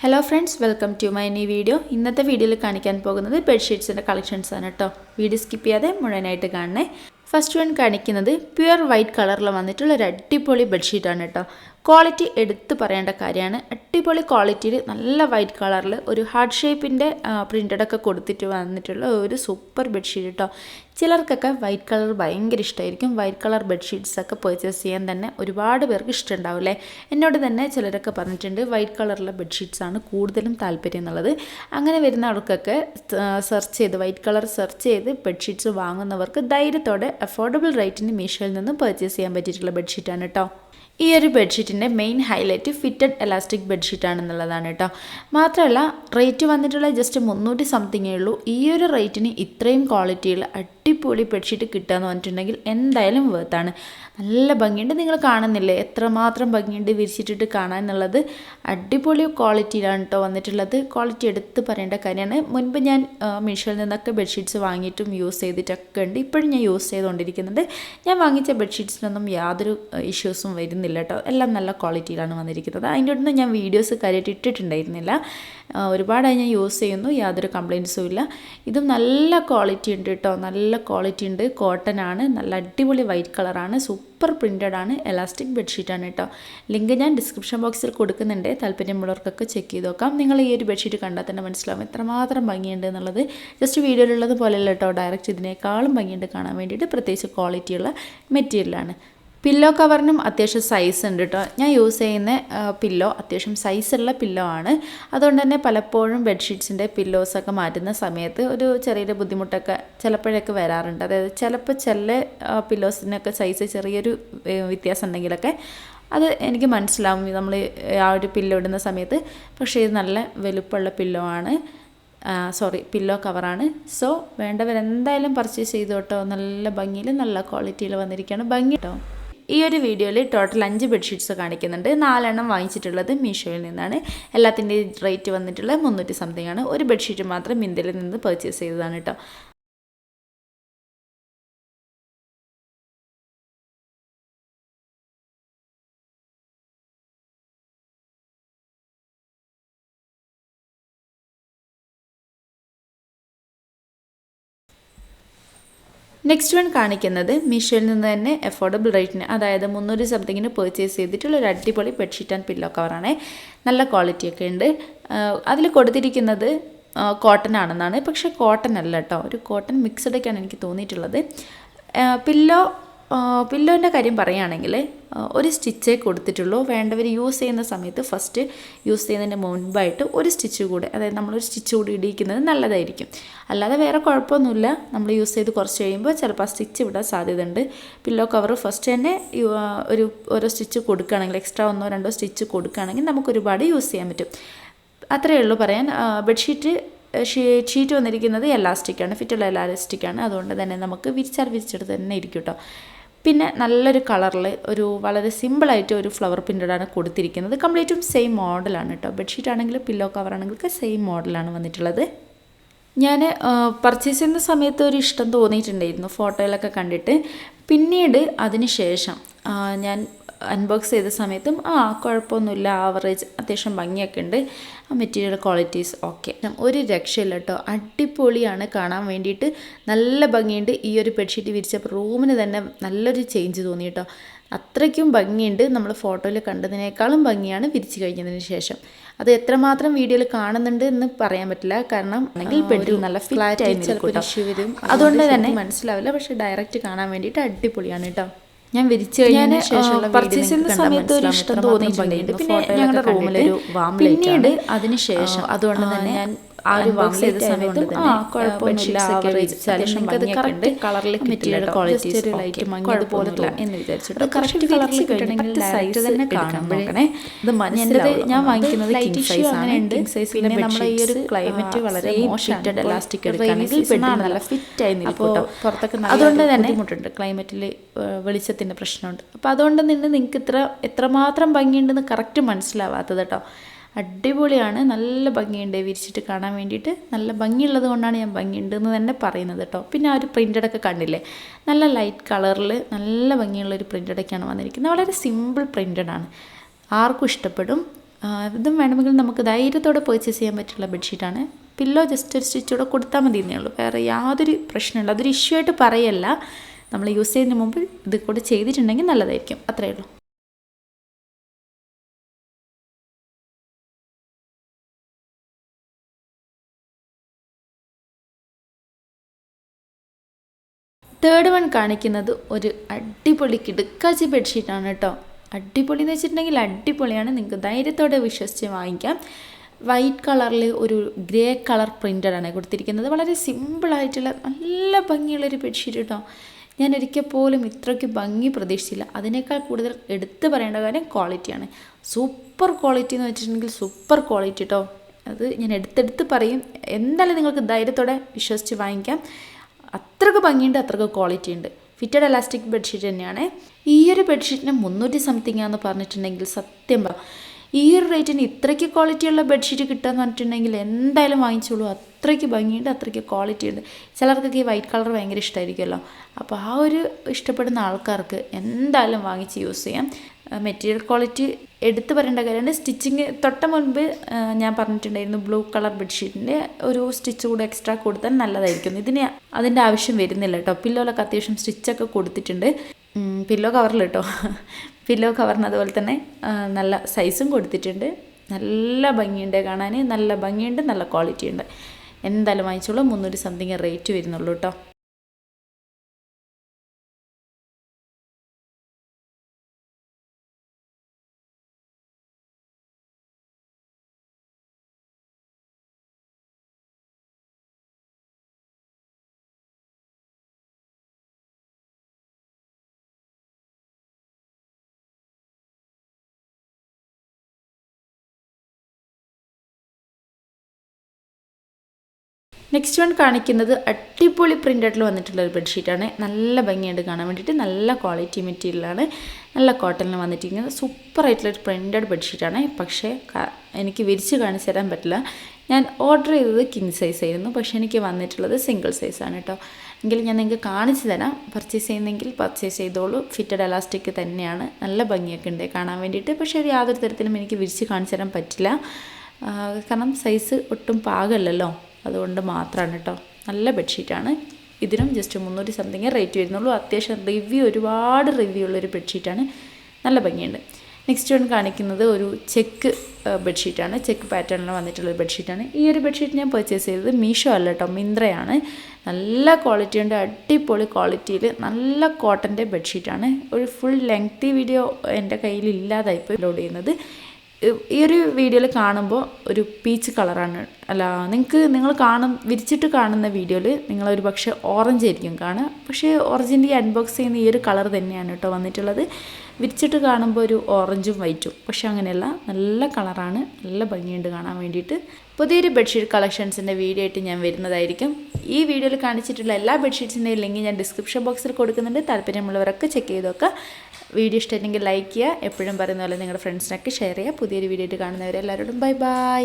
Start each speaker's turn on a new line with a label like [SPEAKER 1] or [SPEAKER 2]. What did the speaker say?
[SPEAKER 1] Hello friends welcome to my new video ഇന്നത്തെ വീഡിയോയിൽ കാണിക്കാൻ പോകുന്നത് ബെഡ്ഷീറ്റ്സിന്റെ കളക്ഷൻസ് ആണ് കേട്ടോ വീഡിയോ സ്കിപ്പ് ചെയ്യാതെ മുഴുവനായിട്ട് കാണണേ. ഫസ്റ്റ് വൺ കാണിക്കുന്നത് പ്യുവർ വൈറ്റ് കളറിൽ വന്നിട്ടുള്ള ഒരു അടിപൊളി ബെഡ്ഷീറ്റാണ് കേട്ടോ ക്വാളിറ്റി എടുത്തു പറയേണ്ട കാര്യമാണ്. അടിപൊളി ക്വാളിറ്റിയിൽ നല്ല വൈറ്റ് കളറിൽ ഒരു ഹാർഡ് ഷേപ്പിന്റെ പ്രിന്റഡൊക്കെ കൊടുത്തിട്ട് വന്നിട്ടുള്ള ഒരു സൂപ്പർ ബെഡ്ഷീറ്റ് കേട്ടോ ചിലർക്കൊക്കെ വൈറ്റ് കളർ ഭയങ്കര ഇഷ്ടമായിരിക്കും വൈറ്റ് കളർ ബെഡ്ഷീറ്റ്സ് ഒക്കെ പർച്ചേസ് ചെയ്യാൻ തന്നെ ഒരുപാട് പേർക്ക് ഇഷ്ടമുണ്ടാവില്ലേ എന്നോട് തന്നെ ചിലരൊക്കെ പറഞ്ഞിട്ടുണ്ട് വൈറ്റ് കളറിലെ ബെഡ്ഷീറ്റ്സ് ആണ് കൂടുതലും താല്പര്യം എന്നുള്ളത്. അങ്ങനെ വരുന്ന ആൾക്കൊക്കെ സെർച്ച് ചെയ്ത് വൈറ്റ് കളർ സെർച്ച് ചെയ്ത് ബെഡ്ഷീറ്റ്സ് വാങ്ങുന്നവർക്ക് ധൈര്യത്തോടെ അഫോർഡബിൾ റേറ്റിന് മീഷോയിൽ നിന്ന് പർച്ചേസ് ചെയ്യാൻ പറ്റിയിട്ടുള്ള ബെഡ്ഷീറ്റാണ് കേട്ടോ ഈ ഒരു ബെഡ്ഷീറ്റിന്റെ main highlight fitted elastic bedsheet ആണെന്നുള്ളതാണ് കേട്ടോ. മാത്രമല്ല റേറ്റ് വന്നിട്ടുള്ള ജസ്റ്റ് മുന്നൂറ്റി സംതിങ്ങേ ഉള്ളൂ. ഈ ഒരു റേറ്റിന് ഇത്രയും ക്വാളിറ്റിയിൽ അടിപൊളി ബെഡ്ഷീറ്റ് കിട്ടുക എന്ന് പറഞ്ഞിട്ടുണ്ടെങ്കിൽ എന്തായാലും വേർത്താണ് നല്ല ഭംഗിയുണ്ട്. നിങ്ങൾ കാണുന്നില്ലേ? എത്രമാത്രം ഭംഗിയുണ്ട് വിരിച്ചിട്ടിട്ട് കാണാൻ എന്നുള്ളത് അടിപൊളി ക്വാളിറ്റിയിലാണ് കേട്ടോ വന്നിട്ടുള്ളത്. ക്വാളിറ്റി എടുത്ത് പറയേണ്ട കാര്യമാണ്. മുൻപ് ഞാൻ മീഷോയിൽ നിന്നൊക്കെ ബെഡ്ഷീറ്റ്സ് വാങ്ങിയിട്ടും യൂസ് ചെയ്തിട്ടൊക്കെ ഉണ്ട്. ഇപ്പോഴും ഞാൻ യൂസ് ചെയ്തുകൊണ്ടിരിക്കുന്നുണ്ട്. ഞാൻ വാങ്ങിച്ച ബെഡ്ഷീറ്റ്സിനൊന്നും യാതൊരു ഇഷ്യൂസും വരുന്നില്ല. കേട്ടോ എല്ലാം നല്ല ക്വാളിറ്റിയിലാണ് വന്നിരിക്കുന്നത്. അതിന്റെ ഒന്നും ഞാൻ വീഡിയോസ് കാര്യമായിട്ട് ഇട്ടിട്ടുണ്ടായിരുന്നില്ല. ഒരുപാടായി ഞാൻ യൂസ് ചെയ്യുന്നു. യാതൊരു കംപ്ലയിൻസും ഇല്ല. ഇതും നല്ല ക്വാളിറ്റി ഉണ്ട് കേട്ടോ നല്ല ക്വാളിറ്റി ഉണ്ട്. കോട്ടൺ ആണ്. നല്ല അടിപൊളി വൈറ്റ് കളറാണ്. സൂപ്പർ പ്രിന്റഡ് ആണ്. എലാസ്റ്റിക് ബെഡ്ഷീറ്റാണ് കേട്ടോ ലിങ്ക് ഞാൻ ഡിസ്ക്രിപ്ഷൻ ബോക്സിൽ കൊടുക്കുന്നുണ്ട്. താല്പര്യമുള്ളവർക്കൊക്കെ ചെക്ക് ചെയ്ത് നോക്കാം. നിങ്ങൾ ഈ ഒരു ബെഡ്ഷീറ്റ് കണ്ടാൽ തന്നെ മനസ്സിലാവും എത്രമാത്രം ഭംഗിയുണ്ട് എന്നുള്ളത്. ജസ്റ്റ് വീഡിയോയിലുള്ളത് പോലെയല്ല കേട്ടോ ഡയറക്റ്റ് ഇതിനേക്കാളും ഭംഗിയുണ്ട് കാണാൻ വേണ്ടിയിട്ട്. പ്രത്യേകിച്ച് ക്വാളിറ്റിയുള്ള മെറ്റീരിയലാണ്. പില്ലോ കവറിനും അത്യാവശ്യം സൈസ് ഉണ്ട് കേട്ടോ ഞാൻ യൂസ് ചെയ്യുന്ന പില്ലോ അത്യാവശ്യം സൈസുള്ള പില്ലോ ആണ്. അതുകൊണ്ട് തന്നെ പലപ്പോഴും ബെഡ്ഷീറ്റ്സിന്റെ പില്ലോസൊക്കെ മാറ്റുന്ന സമയത്ത് ഒരു ചെറിയൊരു ബുദ്ധിമുട്ടൊക്കെ ചിലപ്പോഴൊക്കെ വരാറുണ്ട്. അതായത് ചിലപ്പോൾ ചില പില്ലോസിനൊക്കെ സൈസ് ചെറിയൊരു വ്യത്യാസം ഉണ്ടെങ്കിലൊക്കെ അത് എനിക്ക് മനസ്സിലാവും. നമ്മൾ ആ ഒരു പില്ലോ ഇടുന്ന സമയത്ത് പക്ഷേ ഇത് നല്ല വലുപ്പമുള്ള പില്ലോ ആണ്. സോറി പില്ലോ കവറാണ് സോ വേണ്ടവരെന്തായാലും പർച്ചേസ് ചെയ്തോട്ടോ. നല്ല ഭംഗിയിൽ നല്ല ക്വാളിറ്റിയിൽ വന്നിരിക്കുകയാണ് ഭംഗി കേട്ടോ ഈ ഒരു വീഡിയോയിൽ ടോട്ടൽ അഞ്ച് ബെഡ്ഷീറ്റ്സ് കാണിക്കുന്നുണ്ട്. നാലെണ്ണം വാങ്ങിച്ചിട്ടുള്ളത് മീഷോയിൽ നിന്നാണ്. എല്ലാത്തിന്റെയും റേറ്റ് വന്നിട്ടുള്ളത് മുന്നൂറ്റി സംതിങ് ആണ്. ഒരു ബെഡ്ഷീറ്റ് മാത്രം മിന്തലിൽ നിന്ന് പർച്ചേസ് ചെയ്തതാണ് കേട്ടോ നെക്സ്റ്റ് വൺ കാണിക്കുന്നത് മീഷോയിൽ നിന്ന് തന്നെ അഫോർഡബിൾ റേറ്റിന് അതായത് മുന്നൂറ് സംതിങ്ങിന് പർച്ചേസ് ചെയ്തിട്ടുള്ള ഒരു അടിപൊളി ബെഡ്ഷീറ്റ് ആൻഡ് പില്ലോ കവറാണ് നല്ല ക്വാളിറ്റിയൊക്കെ ഉണ്ട്. അതിൽ കൊടുത്തിരിക്കുന്നത് കോട്ടൺ ആണെന്നാണ്. പക്ഷേ കോട്ടൺ അല്ല കേട്ടോ ഒരു കോട്ടൺ മിക്സഡൊക്കെയാണ് എനിക്ക് തോന്നിയിട്ടുള്ളത്. പില്ലോ പില്ലോന്റെ കാര്യം പറയുകയാണെങ്കിൽ ഒരു സ്റ്റിച്ചേ കൊടുത്തിട്ടുള്ളൂ. വേണ്ടവർ യൂസ് ചെയ്യുന്ന സമയത്ത് ഫസ്റ്റ് യൂസ് ചെയ്യുന്നതിന് മുൻപായിട്ട് ഒരു സ്റ്റിച്ച് കൂടെ അതായത് നമ്മളൊരു സ്റ്റിച്ച് കൂടി ഇടിയിക്കുന്നത് നല്ലതായിരിക്കും. അല്ലാതെ വേറെ കുഴപ്പമൊന്നുമില്ല. നമ്മൾ യൂസ് ചെയ്ത് കുറച്ച് കഴിയുമ്പോൾ ചിലപ്പോൾ ആ സ്റ്റിച്ച് വിടാൻ സാധ്യതയുണ്ട്. പില്ലോ കവർ ഫസ്റ്റ് തന്നെ ഒരു ഓരോ സ്റ്റിച്ച് കൊടുക്കുകയാണെങ്കിൽ എക്സ്ട്രാ ഒന്നോ രണ്ടോ സ്റ്റിച്ച് കൊടുക്കുകയാണെങ്കിൽ നമുക്ക് ഒരുപാട് യൂസ് ചെയ്യാൻ പറ്റും. അത്രയേ ഉള്ളൂ പറയാൻ. ബെഡ്ഷീറ്റ് ഷീറ്റ് വന്നിരിക്കുന്നത് എലാസ്റ്റിക്കാണ് ഫിറ്റുള്ള എലാസ്റ്റിക്കാണ് അതുകൊണ്ട് തന്നെ നമുക്ക് വിരിച്ചാൽ വിരിച്ചെടുത്ത് തന്നെ ഇരിക്കും കേട്ടോ പിന്നെ നല്ലൊരു കളറിൽ ഒരു വളരെ സിമ്പിളായിട്ട് ഒരു ഫ്ലവർ പ്രിന്റഡാണ് കൊടുത്തിരിക്കുന്നത്. കംപ്ലീറ്റും സെയിം മോഡലാണ് കേട്ടോ ബെഡ്ഷീറ്റ് ആണെങ്കിലും പില്ലോ കവർ ആണെങ്കിലും സെയിം മോഡലാണ് വന്നിട്ടുള്ളത്. ഞാൻ പർച്ചേസ് ചെയ്യുന്ന സമയത്ത് ഒരു ഇഷ്ടം തോന്നിയിട്ടുണ്ടായിരുന്നു. ഫോട്ടോയിലൊക്കെ കണ്ടിട്ട്. പിന്നീട് അതിന് ശേഷം ഞാൻ അൺബോക്സ് ചെയ്ത സമയത്തും ആ കുഴപ്പമൊന്നുമില്ല. ആവറേജ് അത്യാവശ്യം ഭംഗിയൊക്കെ ഉണ്ട്. ആ മെറ്റീരിയൽ ക്വാളിറ്റീസ് ഓക്കെ ഒരു രക്ഷയില്ല കേട്ടോ അടിപൊളിയാണ് കാണാൻ വേണ്ടിയിട്ട്. നല്ല ഭംഗിയുണ്ട്. ഈ ഒരു ബെഡ്ഷീറ്റ് വിരിച്ചപ്പോൾ റൂമിന് തന്നെ നല്ലൊരു ചേഞ്ച് തോന്നി കേട്ടോ അത്രയ്ക്കും ഭംഗിയുണ്ട്. നമ്മൾ ഫോട്ടോയിൽ കണ്ടതിനേക്കാളും ഭംഗിയാണ് വിരിച്ചു കഴിഞ്ഞതിന് ശേഷം. അത് എത്രമാത്രം വീഡിയോയിൽ കാണുന്നുണ്ട് എന്ന് പറയാൻ പറ്റില്ല. കാരണം അല്ലെങ്കിൽ ബെഡ് നല്ല ഫ്ലാറ്റ് ആയി വരും. അതുകൊണ്ട് തന്നെ മനസ്സിലാവില്ല. പക്ഷേ ഡയറക്റ്റ് കാണാൻ വേണ്ടിയിട്ട് അടിപൊളിയാണ് കേട്ടോ ഞാൻ വിരിച്ചു കഴിഞ്ഞതിന് ശേഷമുള്ള പർച്ചേസ് ചെയ്യുന്ന സമയത്ത് ഒരു ഇഷ്ടം തോന്നിയിട്ടുണ്ടായിരുന്നു പിന്നെ ഞങ്ങളുടെ റൂമിലൊരു പിന്നീട് അതിനുശേഷം അതുകൊണ്ട് തന്നെ ഞാൻ ആ ഒരു ബോക്സ് ചെയ്ത സമയത്തും ആ കുഴപ്പമൊന്നുമില്ല ആവറേജ് കളറിൽ മെറ്റീരിയൽ ക്വാളിറ്റി ഒരു ലൈറ്റ് മങ്ങിയത് പോലല്ല എന്ന് വിചാരിച്ചിട്ട് കറക്റ്റ് കളറിൽ കിട്ടണമെങ്കിൽ സൈസ് തന്നെ കാണാൻ നോക്കണേ. ഇത് മനസ്സിലാവും ഞാൻ വാങ്ങിക്കുന്നത് കിങ് സൈസ് ആണ്. കിങ് സൈസ് പിന്നെ നമ്മുടെ ഈ ഒരു ക്ലൈമറ്റ് വളരെ മോശം എലാസ്റ്റിക് എടുക്കുകയാണെങ്കിൽ ബെഡ് നല്ല ഫിറ്റ് ആയി നിൽക്കും പുറത്തൊക്കെ അതുകൊണ്ട് തന്നെ ബുദ്ധിമുട്ടുണ്ട്. ക്ലൈമറ്റിൽ വെളിച്ചത്തിന്റെ പ്രശ്നമുണ്ട്. അപ്പോൾ അതുകൊണ്ട് നിന്ന് നിങ്ങൾക്ക് ഇത്ര എത്രമാത്രം ഭംഗിയുണ്ടെന്ന് കറക്റ്റ് മനസ്സിലാവാത്തത് കേട്ടോ അടിപൊളിയാണ്. നല്ല ഭംഗിയുണ്ട്. വിരിച്ചിട്ട് കാണാൻ വേണ്ടിയിട്ട് നല്ല ഭംഗിയുള്ളത് കൊണ്ടാണ് ഞാൻ ഭംഗിയുണ്ട് എന്ന് തന്നെ പറയുന്നത് കേട്ടോ പിന്നെ ആ ഒരു പ്രിന്റഡൊക്കെ കണ്ടില്ലേ? നല്ല ലൈറ്റ് കളറിൽ നല്ല ഭംഗിയുള്ളൊരു പ്രിന്റഡൊക്കെയാണ് വന്നിരിക്കുന്നത്. വളരെ സിമ്പിൾ പ്രിന്റഡാണ് ആർക്കും ഇഷ്ടപ്പെടും. ഇതും വേണമെങ്കിൽ നമുക്ക് ധൈര്യത്തോടെ പർച്ചേസ് ചെയ്യാൻ പറ്റുള്ള ബെഡ്ഷീറ്റാണ് പില്ലോ ജസ്റ്റ് ഒരു സ്റ്റിച്ച് കൂടെ കൊടുത്താൽ മതി എന്നേ ഉള്ളൂ. വേറെ യാതൊരു പ്രശ്നമില്ല. അതൊരു ഇഷ്യൂ ആയിട്ട് പറയല്ല. നമ്മൾ യൂസ് ചെയ്യുന്നതിന് മുമ്പ് ഇത് കൂടെ ചെയ്തിട്ടുണ്ടെങ്കിൽ നല്ലതായിരിക്കും. അത്രയേ ഉള്ളൂ. തേർഡ് വൺ കാണിക്കുന്നത് ഒരു അടിപൊളി കിടുക്കാച്ചി ബെഡ്ഷീറ്റാണ് കേട്ടോ. അടിപൊളി എന്ന് വെച്ചിട്ടുണ്ടെങ്കിൽ അടിപൊളിയാണ്. നിങ്ങൾക്ക് ധൈര്യത്തോടെ വിശ്വസിച്ച് വാങ്ങിക്കാം. വൈറ്റ് കളറിൽ ഒരു ഗ്രേ കളർ പ്രിന്റഡാണ് കൊടുത്തിരിക്കുന്നത്. വളരെ സിമ്പിളായിട്ടുള്ള നല്ല ഭംഗിയുള്ളൊരു ബെഡ്ഷീറ്റ് കേട്ടോ. ഞാൻ ഒരിക്കൽ പോലും ഇത്രയ്ക്ക് ഭംഗി പ്രതീക്ഷിച്ചില്ല. അതിനേക്കാൾ കൂടുതൽ എടുത്തു പറയേണ്ട കാര്യം ക്വാളിറ്റിയാണ് സൂപ്പർ ക്വാളിറ്റി എന്ന് വെച്ചിട്ടുണ്ടെങ്കിൽ സൂപ്പർ ക്വാളിറ്റി കേട്ടോ. അത് ഞാൻ എടുത്തെടുത്ത് പറയും. എന്തായാലും നിങ്ങൾക്ക് ധൈര്യത്തോടെ വിശ്വസിച്ച് വാങ്ങിക്കാം. അത്രയ്ക്ക് ഭംഗിയുണ്ട് അത്രയ്ക്ക് ക്വാളിറ്റി ഉണ്ട്. ഫിറ്റഡ് എലാസ്റ്റിക് ബെഡ്ഷീറ്റ് തന്നെയാണ്. ഈ ഒരു ബെഡ്ഷീറ്റിന് മുന്നൂറ്റി സംതിങ് ആണെന്ന് പറഞ്ഞിട്ടുണ്ടെങ്കിൽ സത്യം പറ. ഈ ഒരു റേറ്റിന് ഇത്രയ്ക്ക് ക്വാളിറ്റിയുള്ള ബെഡ്ഷീറ്റ് കിട്ടുകയെന്ന് പറഞ്ഞിട്ടുണ്ടെങ്കിൽ എന്തായാലും വാങ്ങിച്ചോളൂ. അത്രയ്ക്ക് ഭംഗിയുണ്ട് അത്രയ്ക്ക് ക്വാളിറ്റി ഉണ്ട്. ചിലർക്കൊക്കെ ഈ വൈറ്റ് കളർ ഭയങ്കര ഇഷ്ടമായിരിക്കുമല്ലോ അപ്പോൾ ആ ഒരു ഇഷ്ടപ്പെടുന്ന ആൾക്കാർക്ക് എന്തായാലും വാങ്ങിച്ച് യൂസ് ചെയ്യാം. മെറ്റീരിയൽ ക്വാളിറ്റി എടുത്തു പറയേണ്ട കാര്യമാണ്. സ്റ്റിച്ചിങ് തൊട്ട മുൻപ് ഞാൻ പറഞ്ഞിട്ടുണ്ടായിരുന്നു ബ്ലൂ കളർ ബെഡ്ഷീറ്റിന്റെ ഒരു സ്റ്റിച്ച് കൂടെ എക്സ്ട്രാ കൊടുത്താൽ നല്ലതായിരിക്കും. ഇതിന് അതിന്റെ ആവശ്യം വരുന്നില്ല കേട്ടോ. പില്ലോലൊക്കെ അത്യാവശ്യം സ്റ്റിച്ചൊക്കെ കൊടുത്തിട്ടുണ്ട്. പില്ലോ കവറിൽ കേട്ടോ. പില്ലോ കവറിന് അതുപോലെ തന്നെ നല്ല സൈസും കൊടുത്തിട്ടുണ്ട്. നല്ല ഭംഗിയുണ്ട് കാണാൻ നല്ല ഭംഗിയുണ്ട് നല്ല ക്വാളിറ്റി ഉണ്ട് എന്തായാലും വാങ്ങിച്ചോളൂ. മുന്നൂറ് സംതിങ് റേറ്റ് വരുന്നുള്ളൂ കേട്ടോ. നെക്സ്റ്റ് വൺ കാണിക്കുന്നത് അടിപൊളി പ്രിന്റഡിൽ വന്നിട്ടുള്ള ഒരു ബെഡ്ഷീറ്റാണ് നല്ല ഭംഗിയായിട്ട് കാണാൻ വേണ്ടിയിട്ട് നല്ല ക്വാളിറ്റി മെറ്റീരിയലാണ് നല്ല കോട്ടണിൽ വന്നിട്ടിരിക്കുന്നത്. സൂപ്പർ ഒരു പ്രിന്റഡ് ബെഡ്ഷീറ്റാണ് പക്ഷേ എനിക്ക് വിരിച്ച് കാണിച്ചു തരാൻ പറ്റില്ല. ഞാൻ ഓർഡർ ചെയ്തത് കിങ് സൈസ് ആയിരുന്നു. പക്ഷേ എനിക്ക് വന്നിട്ടുള്ളത് സിംഗിൾ സൈസാണ് കേട്ടോ എങ്കിൽ ഞാൻ നിങ്ങൾക്ക് കാണിച്ചു തരാം. പർച്ചേസ് ചെയ്യുന്നെങ്കിൽ പർച്ചേസ് ചെയ്തോളൂ. ഫിറ്റഡ് എലാസ്റ്റിക് തന്നെയാണ്. നല്ല ഭംഗിയൊക്കെ ഉണ്ട് കാണാൻ വേണ്ടിയിട്ട്. പക്ഷേ യാതൊരു തരത്തിലും എനിക്ക് വിരിച്ച് കാണിച്ചു തരാൻ പറ്റില്ല. കാരണം സൈസ് ഒട്ടും പാകമല്ലല്ലോ അതുകൊണ്ട് മാത്രമാണ് കേട്ടോ നല്ല ബെഡ്ഷീറ്റാണ്. ഇതിനും ജസ്റ്റ് മുന്നൂറ്റി സംതിങ് റേറ്റ് വരുന്നുള്ളൂ. അത്യാവശ്യം റിവ്യൂ ഒരുപാട് റിവ്യൂ ഉള്ളൊരു ബെഡ്ഷീറ്റാണ്. നല്ല ഭംഗിയുണ്ട്. നെക്സ്റ്റ് വൺ കാണിക്കുന്നത് ഒരു ചെക്ക് ബെഡ്ഷീറ്റാണ്. ചെക്ക് പാറ്റേണിൽ വന്നിട്ടുള്ള ബെഡ്ഷീറ്റാണ്. ഈ ഒരു ബെഡ്ഷീറ്റ് ഞാൻ പർച്ചേസ് ചെയ്തത് മീഷോ അല്ല കേട്ടോ മിന്ത്രയാണ്. നല്ല ക്വാളിറ്റി ഉണ്ട്. അടിപൊളി ക്വാളിറ്റിയിൽ നല്ല കോട്ടന്റെ ബെഡ്ഷീറ്റാണ്. ഒരു ഫുൾ ലെങ്തി വീഡിയോ എന്റെ കയ്യിൽ ഇല്ലാതായിപ്പോൾ ലോഡ് ചെയ്യുന്നത്. ഈ ഒരു വീഡിയോയിൽ കാണുമ്പോൾ ഒരു പീച്ച് കളറാണ് അല്ല നിങ്ങൾക്ക് നിങ്ങൾ കാണും വിരിച്ചിട്ട് കാണുന്ന വീഡിയോയിൽ നിങ്ങൾ ഒരു പക്ഷേ ഓറഞ്ച് ആയിരിക്കും കാണുക. പക്ഷേ ഓറഞ്ചിന്റെ അൺബോക്സ് ചെയ്യുന്ന ഈ ഒരു കളർ തന്നെയാണ് കേട്ടോ വന്നിട്ടുള്ളത്. വിരിച്ചിട്ട് കാണുമ്പോൾ ഒരു ഓറഞ്ചും വൈറ്റും പക്ഷെ അങ്ങനെയല്ല നല്ല കളറാണ് നല്ല ഭംഗിയുണ്ട് കാണാൻ വേണ്ടിയിട്ട്. പുതിയൊരു ബെഡ്ഷീറ്റ് കളക്ഷൻസിന്റെ വീഡിയോ ആയിട്ട് ഞാൻ വരുന്നതായിരിക്കും. ഈ വീഡിയോയിൽ കാണിച്ചിട്ടുള്ള എല്ലാ ബെഡ്ഷീറ്റ്സിന്റെയും ലിങ്ക് ഞാൻ ഡിസ്ക്രിപ്ഷൻ ബോക്സിൽ കൊടുക്കുന്നുണ്ട്. താല്പര്യമുള്ളവരൊക്കെ ചെക്ക് ചെയ്തൊക്കെ വീഡിയോ ഇഷ്ടമായിട്ടെങ്കിൽ ലൈക്ക് ചെയ്യുക. എപ്പോഴും പറയുന്ന പോലെ നിങ്ങളുടെ ഫ്രണ്ട്സിനൊക്കെ ഷെയർ ചെയ്യുക. പുതിയൊരു വീഡിയോ ആയിട്ട് കാണുന്നവരെല്ലാവരോടും ബൈ ബൈ